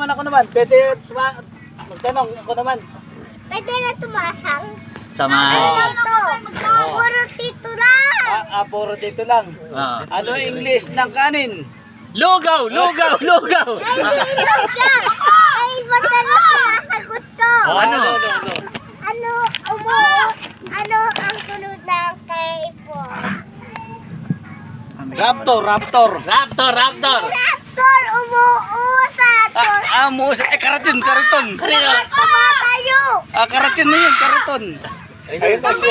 naman ako naman. Pwede tuma- magtanong ako naman. Pwede na tumasang. Sama. Ano lang to? Oo. Puro tito lang. Ah, ah, puro dito lang. Ah. Ano English ng kanin? Lugaw! Lugaw! Lugaw! Ay, hindi lang siya. Ay, basta na ko. Oh, ano? ano, ano? Ano, umu, ano ang sunod ng K-pop? Raptor, raptor. Raptor! Raptor! Raptor, umuusat. Ah, ah musa. Eh, karatin, kariton. Kanino? Tumatayo. Ah, karatin na yun, kariton. Ayun na si,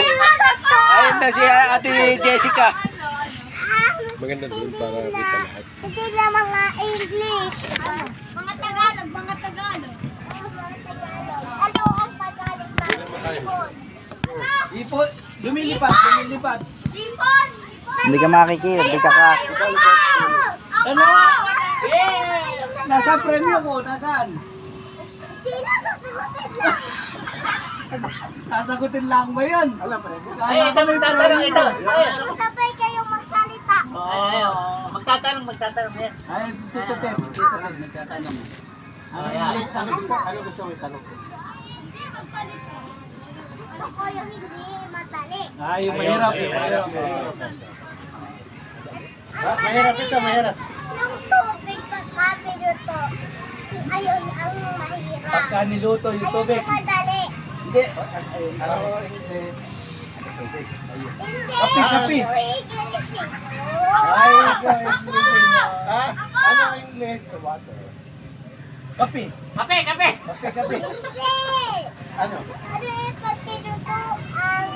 ayun na si ah, ate Jessica. Maganda doon para kita lahat. Hindi na mga English. Mga Tagalog, mga Tagalog. Ano ang Tagalog ng Ipon? Ipo, lumilipad, lumilipad. Ipon! Hindi ka makikita, hindi ka ka. Ano? Eh, nasa premyo ko, nasaan? Sasagutin mo? Lang ba yun? Alam pa rin. Ay, ito magtatanong ito. Sabay kayong magsalita. Oo. Magtatanong, magtatanong. Ay, tito Ted, tito Ted, nagtatanong. Ano Ayan. yung list ng Ano gusto ko yung hindi madali. Ay, yung mahirap, yung mahirap. Ha? Mahirap ito, mahirap. Yung tubig pagka pinuto. Ayun ang mahirap. Pagka niluto yung Ayun tubig. yung madali. Hindi. English? Hindi. Kapi, kapi. Ay, English na. Ha? Ano English? Water. Kape! Kape! Kapi, kapi. Hindi. Ano? Ano yung pag pinuto ang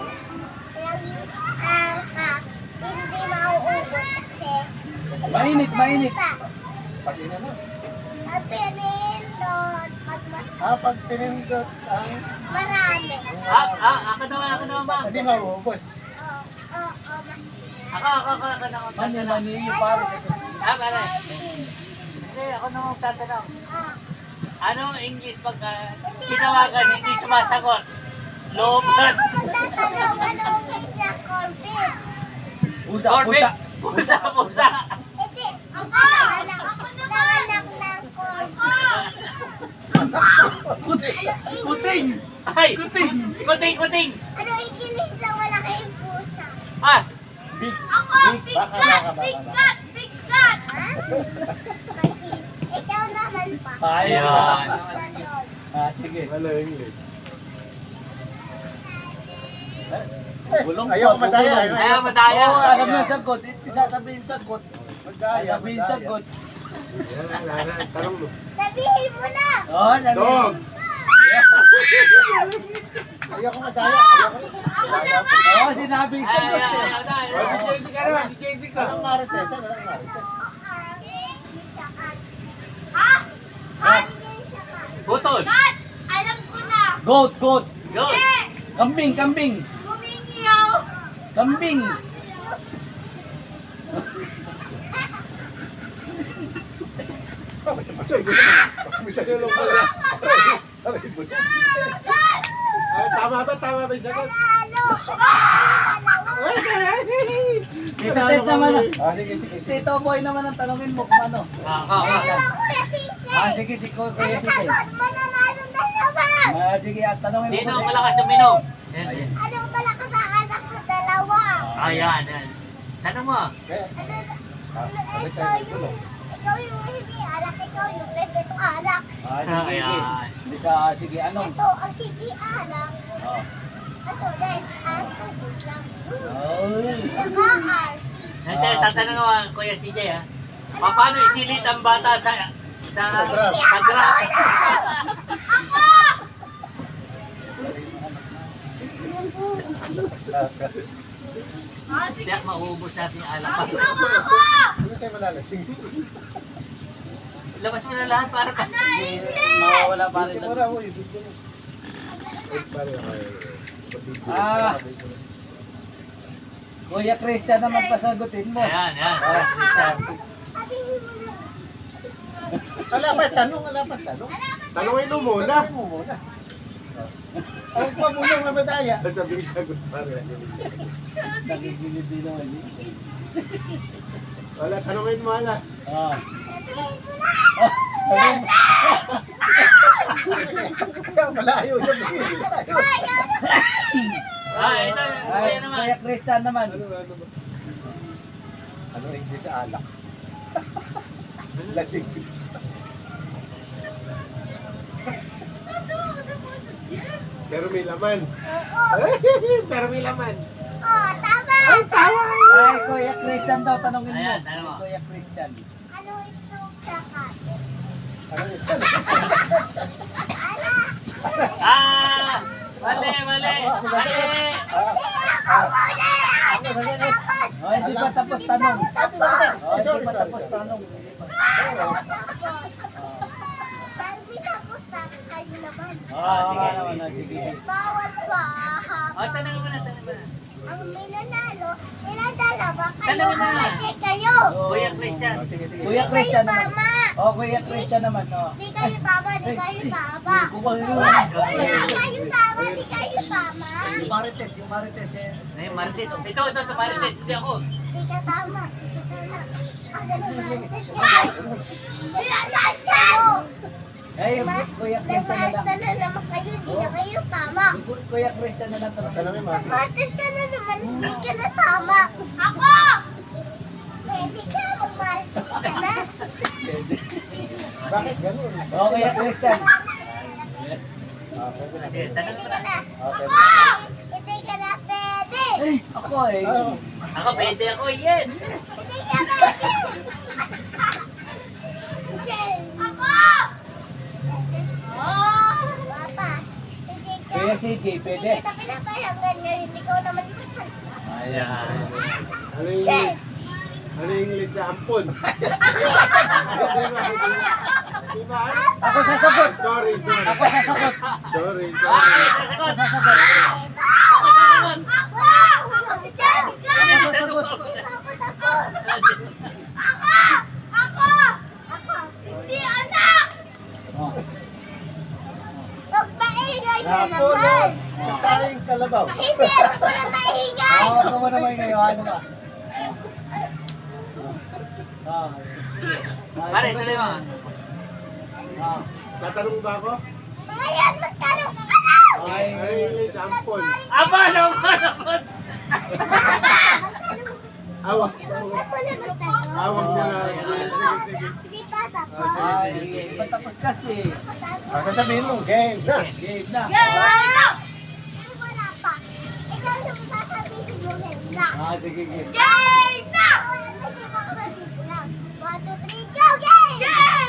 lagi ang kak. Hindi mauubos kasi Mainit, mainit. Pag pinindot pag mas Ah, pag pinindot ang... marami. Ah, ah, ako naman, ako naman ba? Hindi mauubos. Oo, oo, oo, Ako, ako, ako, ako naman Mani, mani, pare. Ah, pare. Hindi, ako naman magtatanong. Anong English pag ah, tinawagan hindi sumasagot? Isa cornfield. Pusa, pusa. Pusa, pusa. Hindi, ako naman. Ako naman ng cornfield. Kuting. Kuting. Ay! Kuting! Kuting, kuting! Ano ikilig sa malaking pusa? Ah! Big. Ako, Big. Bigat, baka, baka. bigat, bigat! Ha? Ikaw Ganon. Ah, sige. English? Bulong Ayaw pa, ko madaya. bulong. Ayaw madaya. Oo, alam na sagot. Isasabihin sagot. Madaya, Sasabihin madaya. sagot. Tanong mo. Sabihin mo na. Oo, sabihin. Dog. Ayaw ko madaya. Ayaw ko. Ako naman! Oo, sinabing Ay, sagot eh. ay, ay, Oh, si ay. Jessica naman, si Jessica. Anong marites? Ano ang marites? Ha? Kat. Butol. Kat! Alam ko na! Goat, goat. Go. Eh! Kambing, kambing. Gumingiyaw! Kambing. Tama ba? Tama ba yung sagot? Ano? Tito Ted naman. Ah, sige, sige. sige. Tito Boy naman ang tanongin mo kung ano. Ah. Ano ko na sisi? Ah, sige, si Kuya sagot mo na naman? Ah, sige, at tanongin mo. Sino ang malakas uminom? Anong malakas ang anak ko? Dalawa. Ayan, yan. Tanong mo. Ano? ah, Ano? Ikaw yung, ikaw yung hindi alak, ikaw yung bebe to alak. Ah, sige, sige. Ayan. Sige, anong? Ito ang hindi alak. Oh. Nanti, tatanong mo, Kuya CJ, ha? Pa- Paano isilit ang bata sa sa graph? Ah, Hindi maubos natin yung alak. Hindi tayo malalasing. Labas mo na lahat para pa. Hindi, mawawala pa rin. Wala mo, ibig Ah. Kuya Christian naman pasagutin mo. Ayan, yan. Ah, Christian. Wala pa, tanong, wala pa, tanong. Tanongin mo muna. Tanongin mo muna. Ang pa muna ang madaya. Sabi yung sagot pare. Nakikilid din naman yun. Wala, tanongin mo ala. Ah. Na. Oh, tanong- Malayo yun. Malayo. Ah, ito. Ay, naman. Kuya Christian naman. Ano, ano ba? Ano English sa alak? Lasing. Pero may laman. Oo. Pero may laman. Oh, tama. Ay, Kuya Christian daw, tanongin mo. Ayan, tanong mo. Kuya Christian. Ano itong sakat? Ano yun? Ah! Mali, mali. Mali. Oh, hindi pa tapos tanong. Oh, hindi pa tapos tanong. Na. Oh, sige naman. oh, Sige. Bawal pa. Oh, tanong mo na, tanong mo na. Ang may nanalo, ilang dalawa kayo, na. kasi kayo. Kuya Christian. Kuya Christian naman. tama. Oh, Kuya Christian naman. Oh. Di kayo tama, di kayo tama. Yun. kayo tama, di kayo tama. Yung Marites, yung Marites eh. Ay, Martes. Ito, ito, ito, Martes. Hindi ako. Di ka tama. Ay! Kuya Christian na lang. Na naman kayo, di na kayo tama. Kuya Christian na lang. Nagmartes ka na naman, hindi ka na tama. Ako! Pwede ka, magmartes ka na. Bakit ganun? Oh, Kuya Christian. Sige, tanong Pwede mo na. Okay. Ako! Hindi ka na pwede. Ay, ako eh. Ah, Ako, pwede ako, yes. Hindi ka pwede. Ako! Oh! Papa, hindi ka. Kuya CJ, pwede. Hindi kita pinapayagan ngayon, ikaw naman masal. Ayan. Ano yung English? Ano yung English sa ampon? Ako sasagot. Sorry, sorry. Ako sasagot. Sorry, sorry. sasagot. Sasagot. Ako, sasagot. Ako! Ako! Ako sasagot. Ako! Ako! Ako! Hindi anak! Huwag maingay na Ako, naman! Tayong kalabaw. Hindi ako na maingay! Ah, ako mo naman ngayon. Ano ba? Pare, tuloy mo. Ah. Tatanong ba ako? Ngayon, magtanong ka na! Ay, Ano yung English sa ampon? Aba, naman, naman. Awak. Ako na magtanong. Awak mo na. Sige, sige. Hindi pa tapos. ay, patapos kasi. Ah, sasabihin mo, game na. Game na. Wala! Wala pa. Ikaw na sasabihin mo na. Ah, sige, game. Game na! One, two, three, go! Game! Game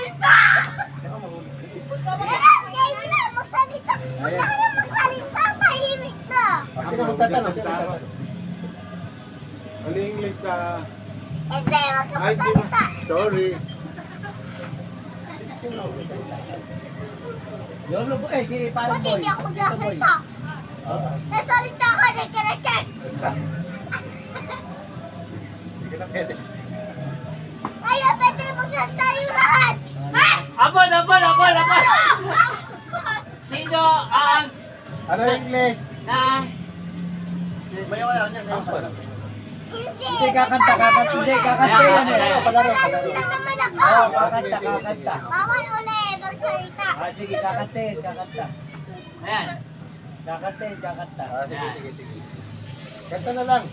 Magsalita! Huwag tayo magsalita! Tahimik na! Sino magtatanong? Sino magtatanong? Ano yung English sa... Hindi, huwag ka Ay, di magsalita! Sorry. Yung lubo eh, si parang Buti boy. hindi ako boy. nasalita! Ka na pwede. Kaya pwede magsalita yung lahat! Abon, abon, abon, abon. Sino ang Ano yung English? nang Ampon. Hindi! Hindi, kakanta, kakanta. Hindi, kakanta yan eh. Palaro, palaro! Oh, kakanta, kakanta. Bawal uli magsalita! Ah, sige, kakantin, kakanta. Ayan. Kakantin, kakanta. Ah, sige, sige, sige. Kanta na lang.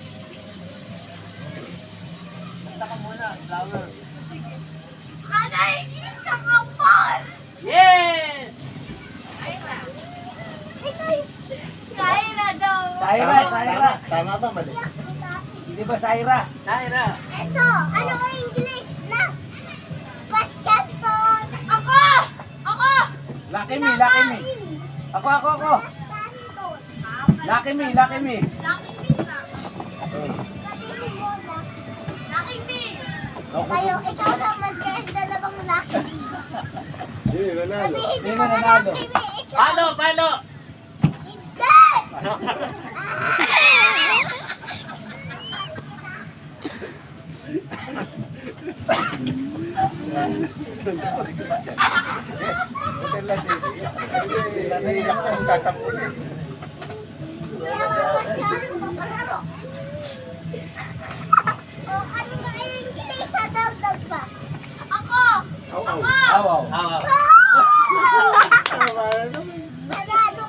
Kanta ka muna, flower. Anay! Isang kapal! Yes! Kain na daw! Saira, Saira. Tama ba, mali? Hindi ba Saira? Naira. Ito, ano ang English na? Basketball! Ako! Ako! Lucky me, lucky me. Ako, ako, ako. Lucky me, lucky me. Lucky me na. Lucky me! Kayo, ikaw naman kahit dalawang me. Hindi, nanalo. Sabihin nanalo? lucky me, ikaw. Palo, palo. Instead! Hotel lang din. Tatampo eh. Kaya masyadong makalaro. O, ano nga ang English sa dagdag pa? Ako! Aw, aw. Aw, aw. Awa. Ah! Tama na naman. Nanalo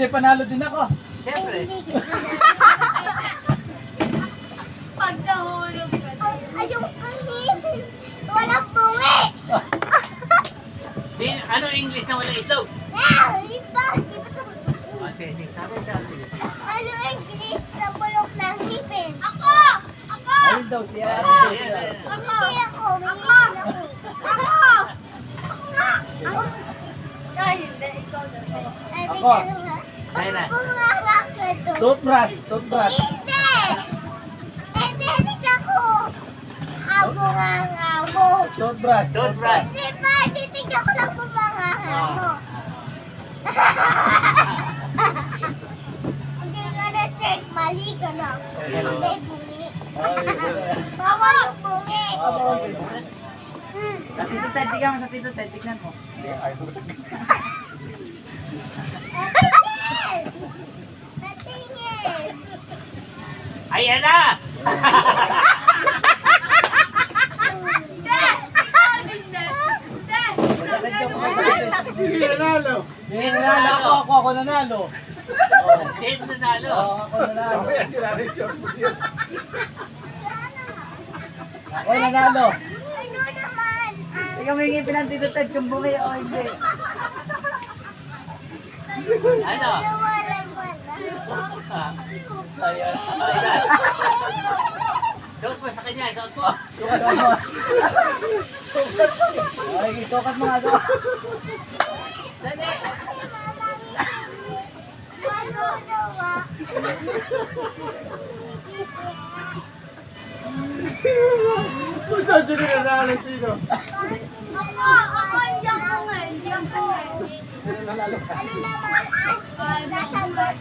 sagot ko. Di panalo din ako. Siyempre. Hindi. Pag nahulog ka. Ayong ang ngipin. Walang bungi. Si, ano English na wala itlog? Ah, iba. Di ba ito? Sabi. Ano English na bulok ng ngipin? Ako! Ako! Ayun daw siya. Ako. Hindi ako. Ako. Ako! Ako! Ako! Hindi. Ikaw na. Ay, Ako. Toothbrush. Toothbrush. Hindi! Hindi, hindi ako. Abo nga nga mo. Toothbrush. Toothbrush. Hindi ba? Titignan ko lang pumanganga mo. Hindi ka na-check. Mali ka na. Hindi bungi. Ay, Bawal yung bungi. Hmm. Sa Tito Ted, tignan mo sa Ted, tignan mo. Natingin. Ayan na! Nanalo. Hindi, nanalo ako, ako, ako nanalo. Sino nanalo? Oo, ako nanalo. Ako nanalo. Ano naman? Ikaw may ngipin ng Tito Ted kung bumi o hindi. Ano? Ayan. Ayan. Suot mo sa kanya, suot mo. Sukat mo. Ay, sukat mo nga to. Dali. Ano saan sila nanalo sino? Ako! Ako! Hindi ako nga. Hindi ako nga. Sino nanalo ka? Ano naman? Ang nasagot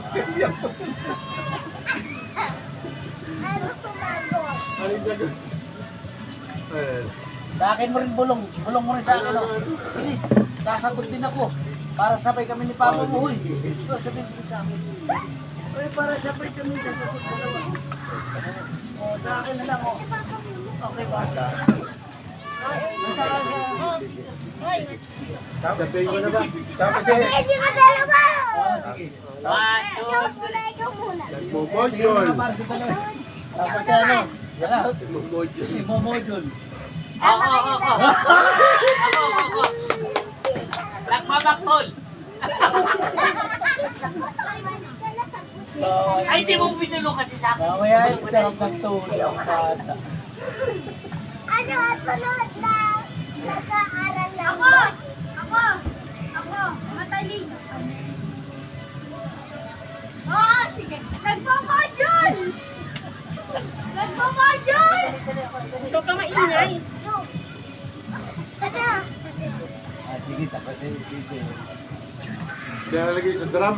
na nag-aaral. Ano sumagot? Ano Sa akin mo rin bulong. Bulong mo rin sa akin. Oh. Bilis. Sasagot din ako. Para sabay kami ni Papa mo. Uy. Ito, sabihin mo sa akin. Uy, para sabay kami. Sasagot mo naman. Oh, sa akin na lang. Oh. Okay ba? Sabihin ko na ba? Tapos eh, Eh, di ba dalawa? One, two, three. ikaw muna. nagmumodule. Tingnan mo na para sa dalawa. Tapos ano? Yan na. Nagmumodule. Mo-module. Ako, ako, ako. Ako, ako, ako. Nagmamakol. So, Ay, di mo binulong kasi sa akin. Mamaya, tuloy ang bata. Ano ang sunod na nag-aaral na Ako! Ako! Ako! Matalig! Oo, sige. Nagpo-module! Nagpo-module! So ka maingay. Ah, sige, sa kasi sige. Kaya nalagay sa drum.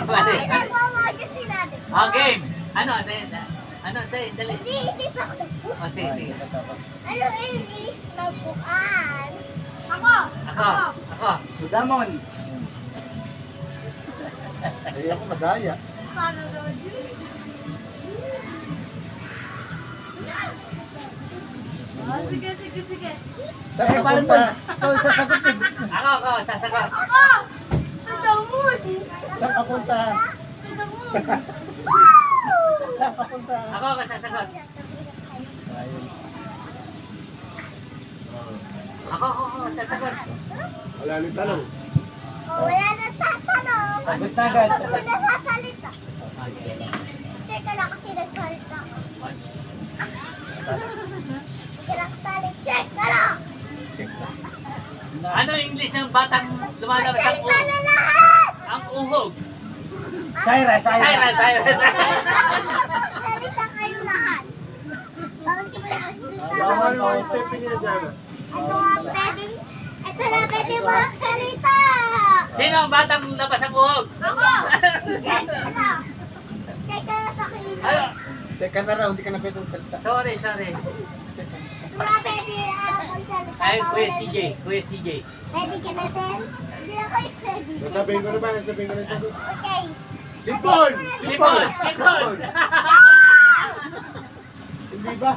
Pwede. Ay, nagmamodyo si natin. Oh, game. Ano, ano, ano, dali, dali. Hindi, hindi pa ako. Oh, sige, sige. Ano English na bukan? Ako! Ako, ako. Sudamon. Eh, ako madaya. Paano yun? Ah, sige, sige, sige. Saan Eh, ka paano punta? mo? Ikaw sasagutin. Ako, ako, sasagot. Ako! Sa damon! Saan ka punta? Sa damon! Ako, ako, sasagot. Ako, ako, ako, sasagot. Wala nang tanong. O, wala na tatanong. Sagot na agad. Ako muna sasalita. Check lang kasi nagsalita ka. Hindi ka nakasalit. Check lang. Ano English ng batang lumalabas ang Check na uhog? Ang uhog. Saira, Saira, Saira. saira, saira. Salita kayo lahat. Bawal ka na? Bawal mo ang step niya dyan. Ito nga pwedeng, ito na pwede mo magsalita. Sino ang batang labas ang uhog? Ako! Check na. Check na sa. Ano? Check ka na raw, hindi ka na pwedeng salita. Sorry, sorry. Wala pwede ah, magsalita. Ay, Kuya. CJ, Kuya CJ. Pwede ka na din? Hindi na kayo pwede. Sabihin ko na ba? Sabihin ko na sagot. Okay. Sipon! Sipon! Sipon! Hindi ba?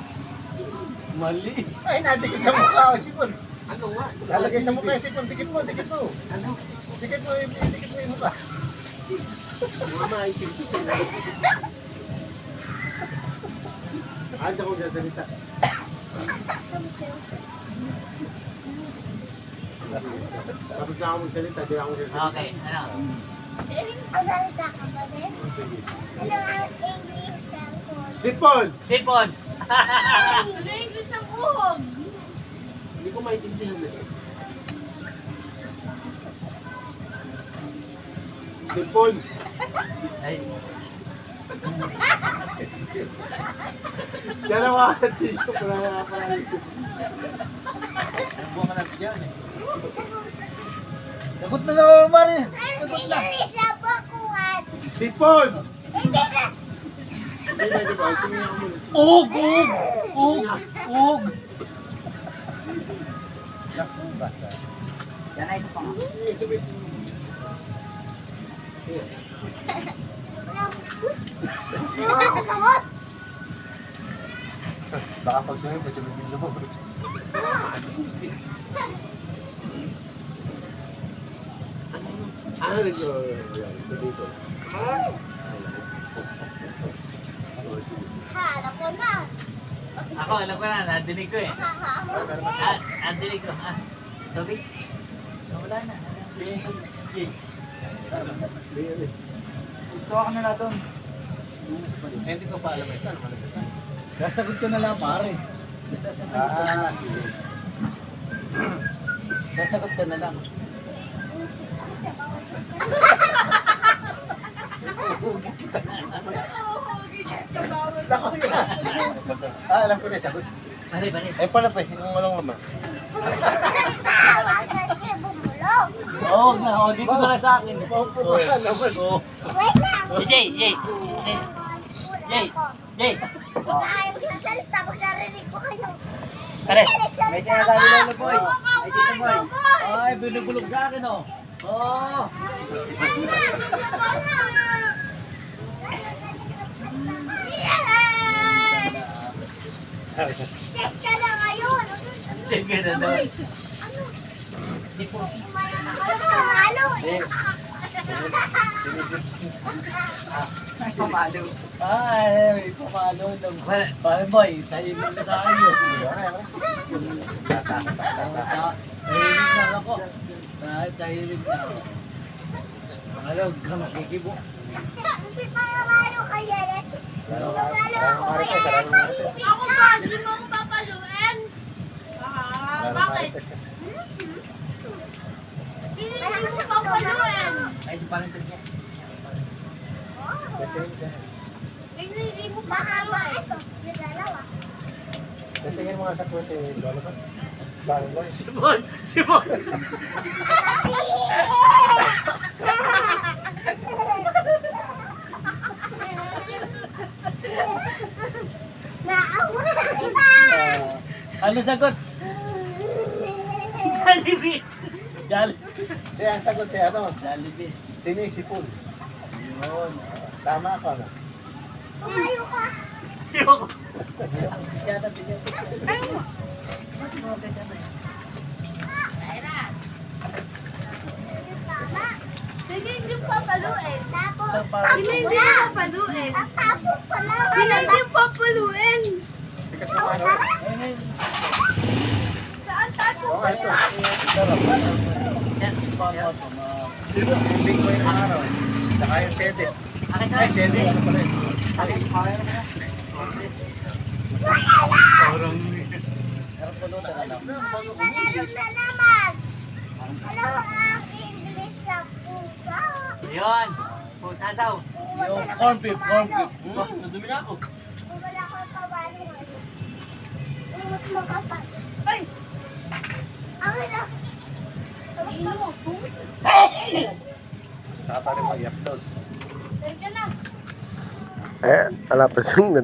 Mali. Ay, natin ko sa mukha. oh, Sipon. Ano nga? Lalagay sa mukha yung sipon. Dikit mo, dikit mo. Ano? Dikit mo, dikit mo yung mukha. Mama, ay mo. Anda ko dyan salita. Tapos na ako magsalita, di ako magsalita. Okay, ano? Magsalita ka ba din? Ano ang English cellphone? Sipon! Sipon! Ano English ng uhog? Hindi ko maintindihan na Sipon! Ay, Dalawa ang tissue para para sipon. Buwan ka natin yan eh. Sagot na naman, Mari. English na. Sipon! Ug, ug, ug, ug. Yan ay pa. Sagot. Baka pag sumingin, pag sumingin Ano rin yung ko? Hala ko na. ako, alam ko na, nadinig ko eh. Ah, nadinig ko. Ah, tubig? Wala na. Gusto ka na natin. Hindi ko pa alam ito. Ito? Sasagot ko na lang, pare. Basta sasagot ko na Ah, lang. Na lang. Nako yun. Ah, alam ko na, sagot. Bari, bari. Eh, pala pa, yung walang laman. Oo nga, oh, dito na sa akin. Oo. Wait lang. Jay, Jay. Jay. Jay. Ayaw magsasalita pag narinig ko kayo. Pare. May sinasabi na boy. Ay, dito boy. Ay, binubulog sa akin oh. Oo. Check ka na ngayon. Sige na daw. Ano? Pamalo. Ay, may pamalo ng Pare boy, tahimik na tayo. Tahimik na ako. Ah, tahimik na ako. Ano, ka makikibo. Pangalo kaya yan. Pangalo ako kaya yan. Ako ba? Hindi mo ako papaluin? Ah, bakit? Hindi mo papaluin. Ay, si parang niya. Hindi mo Mahaba ito. Yung dalawa. Kasi yung mga sa kwente, lolo ba? Simon! Simon! Naawa. Ah, ano sagot? Jollibee! Jollibee. Hindi, ang sagot eh, ano? Jollibee. Sinisipon. Yun. Tama ka na. Tumayo ka. Ayoko. Bigyan bigyan. Tama. Hindi hindi papaluin. Parang- Hindi papaluin. Pala. Hindi papaluin. Saan ito? Ma- Yung sete. Ay, sete. Ano pala yun? Parang Panalo na naman. Ano ang English na pusa? Yun. Pusa daw. Yung corn beef, corn beef. Oh, nadumi na ako. Wala ko pabalo. Mas makapal. Ay! Ang ina. Ino mo. Saka pa rin mag-upload. Teka na. Eh, ala pa siyang